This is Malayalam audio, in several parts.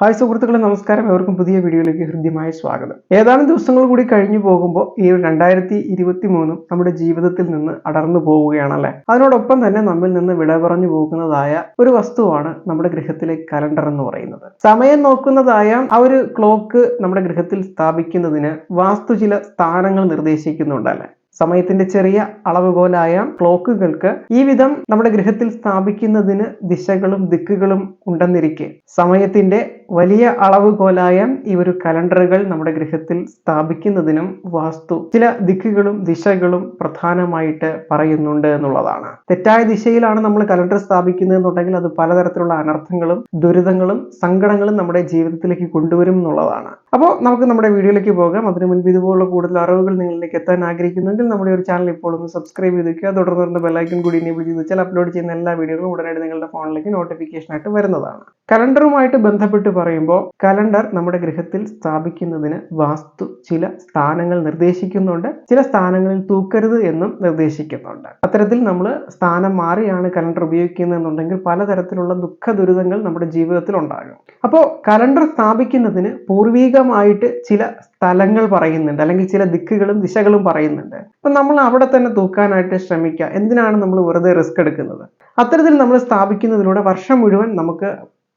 ഹായ് സുഹൃത്തുക്കളെ നമസ്കാരം. എവർക്കും പുതിയ വീഡിയോയിലേക്ക് ഹൃദ്യമായ സ്വാഗതം. ഏതാനും ദിവസങ്ങൾ കൂടി കഴിഞ്ഞു പോകുമ്പോൾ ഈ രണ്ടായിരത്തി ഇരുപത്തി മൂന്നും നമ്മുടെ ജീവിതത്തിൽ നിന്ന് അടർന്നു പോവുകയാണല്ലേ? അതിനോടൊപ്പം തന്നെ നമ്മിൽ നിന്ന് വിട പറഞ്ഞു പോകുന്നതായ ഒരു വസ്തുവാണ് നമ്മുടെ ഗൃഹത്തിലെ കലണ്ടർ എന്ന് പറയുന്നത്. സമയം നോക്കുന്നതായ ആ ഒരു ക്ലോക്ക് നമ്മുടെ ഗൃഹത്തിൽ സ്ഥാപിക്കുന്നതിന് വാസ്തു ചില സ്ഥാനങ്ങൾ നിർദ്ദേശിക്കുന്നുണ്ടല്ലേ? സമയത്തിന്റെ ചെറിയ അളവുകോലായ ക്ലോക്കുകൾക്ക് ഈ വിധം നമ്മുടെ ഗൃഹത്തിൽ സ്ഥാപിക്കുന്നതിന് ദിശകളും ദിക്കുകളും ഉണ്ടെന്നിരിക്കെ സമയത്തിന്റെ വലിയ അളവുകോലായ ഈ ഒരു കലണ്ടറുകൾ നമ്മുടെ ഗൃഹത്തിൽ സ്ഥാപിക്കുന്നതിനും വാസ്തു ചില ദിക്കുകളും ദിശകളും പ്രധാനമായിട്ട് പറയുന്നുണ്ട് എന്നുള്ളതാണ്. തെറ്റായ ദിശയിലാണ് നമ്മൾ കലണ്ടർ സ്ഥാപിക്കുന്നത് എന്നുണ്ടെങ്കിൽ അത് പലതരത്തിലുള്ള അനർത്ഥങ്ങളും ദുരിതങ്ങളും സങ്കടങ്ങളും നമ്മുടെ ജീവിതത്തിലേക്ക് കൊണ്ടുവരും എന്നുള്ളതാണ്. അപ്പോൾ നമുക്ക് നമ്മുടെ വീഡിയോയിലേക്ക് പോകാം. അതിനു മുൻപ് ഇതുപോലുള്ള കൂടുതൽ അറിവുകൾ നിങ്ങളിലേക്ക് എത്താൻ ആഗ്രഹിക്കുന്നെങ്കിൽ നമ്മുടെ ഒരു ചാനൽ ഇപ്പോൾ ഒന്ന് സബ്സ്ക്രൈബ് ചെയ്ത് വെക്കുക. തുടർന്ന് ബെല്ലൈക്കൻ കൂടി എനേബിൾ ചെയ്ത് വെച്ചാൽ അപ്ലോഡ് ചെയ്യുന്ന എല്ലാ വീഡിയോകളും ഉടനടി നിങ്ങളുടെ ഫോണിലേക്ക് നോട്ടിഫിക്കേഷൻ ആയിട്ട് വരുന്നതാണ്. കലണ്ടറുമായിട്ട് ബന്ധപ്പെട്ട് പറയുമ്പോൾ കലണ്ടർ നമ്മുടെ ഗൃഹത്തിൽ സ്ഥാപിക്കുന്നതിന് വാസ്തു ചില സ്ഥാനങ്ങൾ നിർദ്ദേശിക്കുന്നുണ്ട്. ചില സ്ഥാനങ്ങളിൽ തൂക്കരുത് എന്നും നിർദ്ദേശിക്കുന്നുണ്ട്. അത്തരത്തിൽ നമ്മൾ സ്ഥാനം മാറിയാണ് കലണ്ടർ ഉപയോഗിക്കുന്നതെന്നുണ്ടെങ്കിൽ പലതരത്തിലുള്ള ദുഃഖ ദുരിതങ്ങൾ നമ്മുടെ ജീവിതത്തിൽ ഉണ്ടാകും. അപ്പോൾ കലണ്ടർ സ്ഥാപിക്കുന്നതിന് പൂർവികമായിട്ട് ചില സ്ഥലങ്ങൾ പറയുന്നുണ്ട്. അല്ലെങ്കിൽ ചില ദിക്കുകളും ദിശകളും പറയുന്നുണ്ട്. അപ്പം നമ്മൾ അവിടെ തന്നെ തൂക്കാനായിട്ട് ശ്രമിക്കുക. എന്തിനാണ് നമ്മൾ വെറുതെ റിസ്ക് എടുക്കുന്നത്? അത്തരത്തിൽ നമ്മൾ സ്ഥാപിക്കുന്നതിലൂടെ വർഷം മുഴുവൻ നമുക്ക്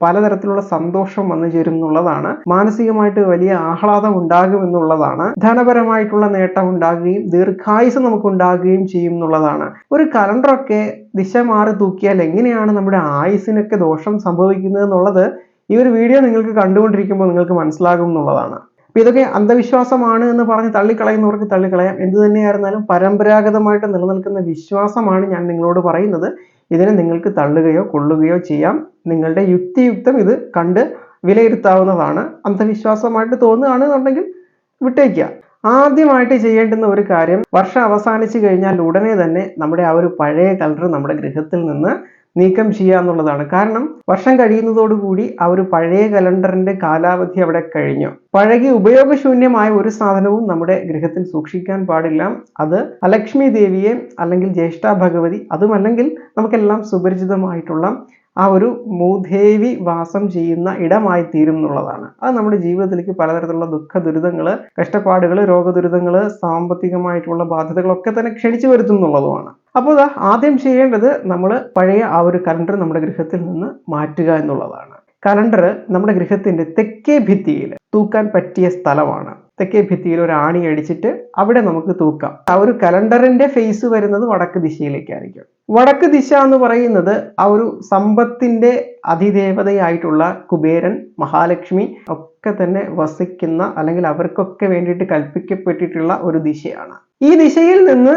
പലതരത്തിലുള്ള സന്തോഷം വന്നു ചേരും എന്നുള്ളതാണ് മാനസികമായിട്ട് വലിയ ആഹ്ലാദം ഉണ്ടാകും എന്നുള്ളതാണ് ധനപരമായിട്ടുള്ള നേട്ടം ഉണ്ടാകുകയും ദീർഘായുസ് നമുക്ക് ഉണ്ടാകുകയും ചെയ്യും എന്നുള്ളതാണ് ഒരു കലണ്ടറൊക്കെ ദിശ മാറി തൂക്കിയാൽ എങ്ങനെയാണ് നമ്മുടെ ആയുസിനൊക്കെ ദോഷം സംഭവിക്കുന്നത് എന്നുള്ളത് ഈ ഒരു വീഡിയോ നിങ്ങൾക്ക് കണ്ടുകൊണ്ടിരിക്കുമ്പോൾ നിങ്ങൾക്ക് മനസ്സിലാകും എന്നുള്ളതാണ്. അപ്പൊ ഇതൊക്കെ അന്ധവിശ്വാസമാണ് എന്ന് പറഞ്ഞ് തള്ളിക്കളയുന്നവർക്ക് തള്ളിക്കളയാം. എന്ത് തന്നെയായിരുന്നാലും പരമ്പരാഗതമായിട്ട് നിലനിൽക്കുന്ന വിശ്വാസമാണ് ഞാൻ നിങ്ങളോട് പറയുന്നത്. ഇതിനെ നിങ്ങൾക്ക് തള്ളുകയോ കൊള്ളുകയോ ചെയ്യാം. നിങ്ങളുടെ യുക്തിയുക്തം ഇത് കണ്ട് വിലയിരുത്താവുന്നതാണ്. അന്ധവിശ്വാസമായിട്ട് തോന്നുകയാണെന്നുണ്ടെങ്കിൽ വിട്ടേക്കുക. ആദ്യമായിട്ട് ചെയ്യേണ്ടുന്ന ഒരു കാര്യം വർഷം അവസാനിച്ചു കഴിഞ്ഞാൽ ഉടനെ തന്നെ നമ്മുടെ ആ ഒരു പഴയ കളർ നമ്മുടെ ഗൃഹത്തിൽ നിന്ന് നീക്കം ചെയ്യുക എന്നുള്ളതാണ്. കാരണം വർഷം കഴിയുന്നതോടുകൂടി ആ ഒരു പഴയ കലണ്ടറിന്റെ കാലാവധി അവിടെ കഴിഞ്ഞു. പഴകി ഉപയോഗശൂന്യമായ ഒരു സാധനവും നമ്മുടെ ഗൃഹത്തിൽ സൂക്ഷിക്കാൻ പാടില്ല. അത് അലക്ഷ്മി ദേവിയെ അല്ലെങ്കിൽ ജ്യേഷ്ഠ ഭഗവതി അതുമല്ലെങ്കിൽ നമുക്കെല്ലാം സുപരിചിതമായിട്ടുള്ള ആ ഒരു മൂദേവി വാസം ചെയ്യുന്ന ഇടമായി തീരും എന്നുള്ളതാണ്. അത് നമ്മുടെ ജീവിതത്തിലേക്ക് പലതരത്തിലുള്ള ദുഃഖ ദുരിതങ്ങൾ കഷ്ടപ്പാടുകൾ രോഗദുരിതങ്ങൾ സാമ്പത്തികമായിട്ടുള്ള ബാധ്യതകളൊക്കെ തന്നെ ക്ഷണിച്ചു വരുത്തും എന്നുള്ളതുമാണ്. അപ്പോൾ ആദ്യം ചെയ്യേണ്ടത് നമ്മൾ പഴയ ആ ഒരു കലണ്ടർ നമ്മുടെ ഗൃഹത്തിൽ നിന്ന് മാറ്റുക എന്നുള്ളതാണ്. കലണ്ടർ നമ്മുടെ ഗൃഹത്തിന്റെ തെക്കേ ഭിത്തിയിൽ തൂക്കാൻ പറ്റിയ സ്ഥലമാണ്. തെക്കേ ഭിത്തിയിൽ ഒരു ആണി അടിച്ചിട്ട് അവിടെ നമുക്ക് തൂക്കാം. ആ ഒരു കലണ്ടറിന്റെ ഫേസ് വരുന്നത് വടക്ക് ദിശയിലേക്കായിരിക്കും. വടക്ക് ദിശ എന്ന് പറയുന്നത് ആ ഒരു സമ്പത്തിന്റെ അതിദേവതയായിട്ടുള്ള കുബേരൻ മഹാലക്ഷ്മി ഒക്കെ തന്നെ വസിക്കുന്ന അല്ലെങ്കിൽ അവർക്കൊക്കെ വേണ്ടിയിട്ട് കൽപ്പിക്കപ്പെട്ടിട്ടുള്ള ഒരു ദിശയാണ്. ഈ ദിശയിൽ നിന്ന്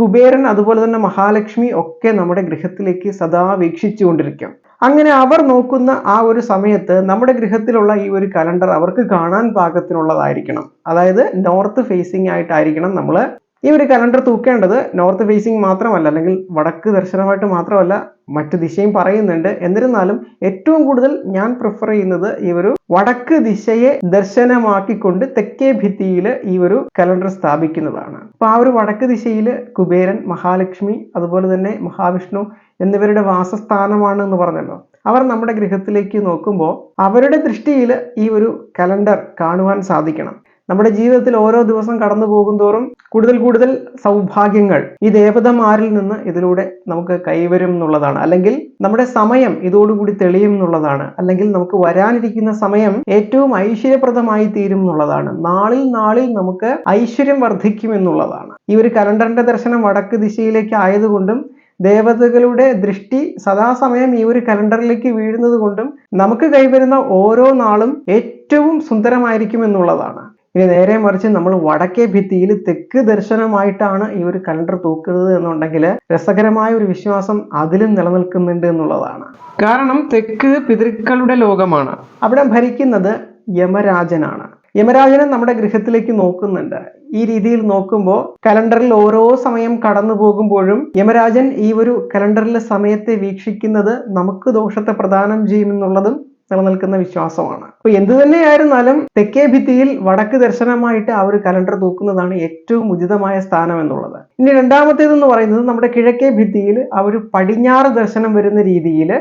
കുബേരൻ അതുപോലെ തന്നെ മഹാലക്ഷ്മി ഒക്കെ നമ്മുടെ ഗൃഹത്തിലേക്ക് സദാ വീക്ഷിച്ചുകൊണ്ടിരിക്കാം. അങ്ങനെ അവർ നോക്കുന്ന ആ ഒരു സമയത്ത് നമ്മുടെ ഗൃഹത്തിലുള്ള ഈ ഒരു കലണ്ടർ അവർക്ക് കാണാൻ പാകത്തിനുള്ളതായിരിക്കണം. അതായത് നോർത്ത് ഫേസിംഗ് ആയിട്ടായിരിക്കണം നമ്മൾ ഈ ഒരു കലണ്ടർ തൂക്കേണ്ടത് നോർത്ത് ഫേസിംഗ് മാത്രമല്ല അല്ലെങ്കിൽ വടക്ക് ദർശനമായിട്ട് മാത്രമല്ല മറ്റു ദിശയും പറയുന്നുണ്ട്. എന്നിരുന്നാലും ഏറ്റവും കൂടുതൽ ഞാൻ പ്രിഫർ ചെയ്യുന്നത് ഈ ഒരു വടക്ക് ദിശയെ ദർശനമാക്കിക്കൊണ്ട് തെക്കേ ഭിത്തിയിൽ ഈ ഒരു കലണ്ടർ സ്ഥാപിക്കുന്നതാണ്. അപ്പൊ ആ ഒരു വടക്ക് ദിശയിൽ കുബേരൻ മഹാലക്ഷ്മി അതുപോലെ തന്നെ മഹാവിഷ്ണു എന്നിവരുടെ വാസസ്ഥാനമാണ് എന്ന് പറഞ്ഞല്ലോ. അവർ നമ്മുടെ ഗൃഹത്തിലേക്ക് നോക്കുമ്പോൾ അവരുടെ ദൃഷ്ടിയിൽ ഈ ഒരു കലണ്ടർ കാണുവാൻ സാധിക്കണം. നമ്മുടെ ജീവിതത്തിൽ ഓരോ ദിവസം കടന്നു പോകുന്തോറും കൂടുതൽ കൂടുതൽ സൗഭാഗ്യങ്ങൾ ഈ ദേവതമാരിൽ നിന്ന് ഇതിലൂടെ നമുക്ക് കൈവരും എന്നുള്ളതാണ്. അല്ലെങ്കിൽ നമ്മുടെ സമയം ഇതോടുകൂടി തെളിയും എന്നുള്ളതാണ്. അല്ലെങ്കിൽ നമുക്ക് വരാനിരിക്കുന്ന സമയം ഏറ്റവും ഐശ്വര്യപ്രദമായി തീരും എന്നുള്ളതാണ്. നാളിൽ നാളിൽ നമുക്ക് ഐശ്വര്യം വർദ്ധിക്കും എന്നുള്ളതാണ്. ഈ ഒരു കലണ്ടറിന്റെ ദർശനം വടക്ക് ദിശയിലേക്ക് ആയതുകൊണ്ടും ദേവതകളുടെ ദൃഷ്ടി സദാസമയം ഈ ഒരു കലണ്ടറിലേക്ക് വീഴുന്നത് കൊണ്ടും നമുക്ക് കൈവരുന്ന ഓരോ നാളും ഏറ്റവും സുന്ദരമായിരിക്കും എന്നുള്ളതാണ്. ഇനി നേരെ മറിച്ച് നമ്മൾ വടക്കേ ഭിത്തിയിൽ തെക്ക് ദർശനമായിട്ടാണ് ഈ ഒരു കലണ്ടർ തൂക്കുന്നത് എന്നുണ്ടെങ്കിൽ രസകരമായ ഒരു വിശ്വാസം അതിലും നിലനിൽക്കുന്നുണ്ട് എന്നുള്ളതാണ്. കാരണം തെക്ക് പിതൃക്കളുടെ ലോകമാണ്. അവിടെ ഭരിക്കുന്നത് യമരാജനാണ്. യമരാജനെ നമ്മുടെ ഗൃഹത്തിലേക്ക് നോക്കുന്നുണ്ട്. ഈ രീതിയിൽ നോക്കുമ്പോൾ കലണ്ടറിൽ ഓരോ സമയം കടന്നു പോകുമ്പോഴും യമരാജൻ ഈ ഒരു കലണ്ടറിലെ സമയത്തെ വീക്ഷിക്കുന്നത് നമുക്ക് ദോഷത്തെ പ്രദാനം ചെയ്യുമെന്നുള്ളതും നിലനിൽക്കുന്ന വിശ്വാസമാണ്. അപ്പൊ എന്തു തന്നെയായിരുന്നാലും തെക്കേ ഭിത്തിയിൽ വടക്ക് ദർശനമായിട്ട് ആ ഒരു കലണ്ടർ തൂക്കുന്നതാണ് ഏറ്റവും ഉചിതമായ സ്ഥാനം എന്നുള്ളത്. ഇനി രണ്ടാമത്തേതെന്ന് പറയുന്നത് നമ്മുടെ കിഴക്കേ ഭിത്തിയിൽ ആ ഒരു പടിഞ്ഞാറ് ദർശനം വരുന്ന രീതിയിൽ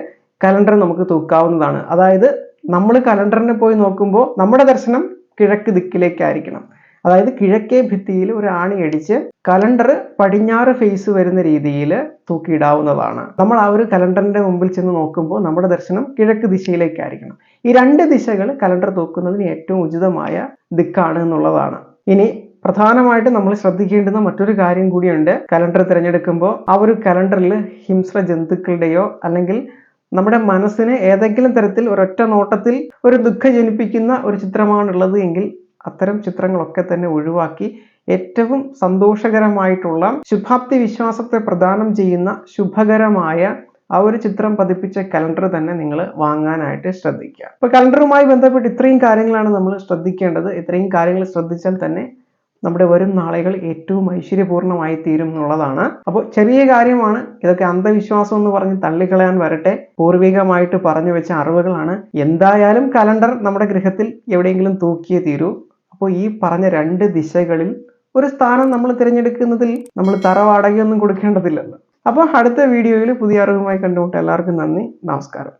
കലണ്ടർ നമുക്ക് തൂക്കാവുന്നതാണ്. അതായത് നമ്മൾ കലണ്ടറിനെ പോയി നോക്കുമ്പോൾ നമ്മുടെ ദർശനം കിഴക്ക് ദിക്കിലേക്കായിരിക്കണം. അതായത് കിഴക്കേ ഭിത്തിയിൽ ഒരു ആണി അടിച്ച് കലണ്ടർ പടിഞ്ഞാറ് ഫേസ് വരുന്ന രീതിയിൽ തൂക്കിയിടാവുന്നതാണ്. നമ്മൾ ആ ഒരു കലണ്ടറിന്റെ മുമ്പിൽ ചെന്ന് നോക്കുമ്പോൾ നമ്മുടെ ദർശനം കിഴക്ക് ദിശയിലേക്കായിരിക്കണം. ഈ രണ്ട് ദിശകൾ കലണ്ടർ തൂക്കുന്നതിന് ഏറ്റവും ഉചിതമായ ദിക്കാണ് എന്നുള്ളതാണ്. ഇനി പ്രധാനമായിട്ട് നമ്മൾ ശ്രദ്ധിക്കേണ്ടുന്ന മറ്റൊരു കാര്യം കൂടിയുണ്ട്. കലണ്ടർ തിരഞ്ഞെടുക്കുമ്പോൾ ആ ഒരു കലണ്ടറിൽ ഹിംസ്ര ജന്തുക്കളുടെയോ അല്ലെങ്കിൽ നമ്മുടെ മനസ്സിന് ഏതെങ്കിലും തരത്തിൽ ഒരൊറ്റ നോട്ടത്തിൽ ഒരു ദുഃഖം ജനിപ്പിക്കുന്ന ഒരു ചിത്രമാണുള്ളത് എങ്കിൽ അത്തരം ചിത്രങ്ങളൊക്കെ തന്നെ ഒഴിവാക്കി ഏറ്റവും സന്തോഷകരമായിട്ടുള്ള ശുഭാപ്തി വിശ്വാസത്തെ പ്രദാനം ചെയ്യുന്ന ശുഭകരമായ ആ ഒരു ചിത്രം പതിപ്പിച്ച കലണ്ടർ തന്നെ നിങ്ങൾ വാങ്ങാനായിട്ട് ശ്രദ്ധിക്കുക. അപ്പൊ കലണ്ടറുമായി ബന്ധപ്പെട്ട് ഇത്രയും കാര്യങ്ങളാണ് നമ്മൾ ശ്രദ്ധിക്കേണ്ടത്. ഇത്രയും കാര്യങ്ങൾ ശ്രദ്ധിച്ചാൽ തന്നെ നമ്മുടെ വരും നാളുകൾ ഏറ്റവും ഐശ്വര്യപൂർണമായി തീരും എന്നുള്ളതാണ്. അപ്പോൾ ചെറിയ കാര്യമാണ്. ഇതൊക്കെ അന്ധവിശ്വാസം എന്ന് പറഞ്ഞ് തള്ളിക്കളയാൻ വരട്ടെ. പൂർവികമായിട്ട് പറഞ്ഞു വെച്ച അറിവുകളാണ്. എന്തായാലും കലണ്ടർ നമ്മുടെ ഗൃഹത്തിൽ എവിടെയെങ്കിലും തൂക്കിയേ തീരൂ. അപ്പോൾ ഈ പറഞ്ഞ രണ്ട് ദിശകളിൽ ഒരു സ്ഥാനം നമ്മൾ തിരഞ്ഞെടുക്കുന്നതിൽ നമ്മൾ തറവാടകയൊന്നും കൊടുക്കേണ്ടതില്ലല്ലോ. അപ്പോൾ അടുത്ത വീഡിയോയിൽ പുതിയ അറിവുമായി കണ്ടുമുട്ടാം എല്ലാവർക്കും നന്ദി. നമസ്കാരം.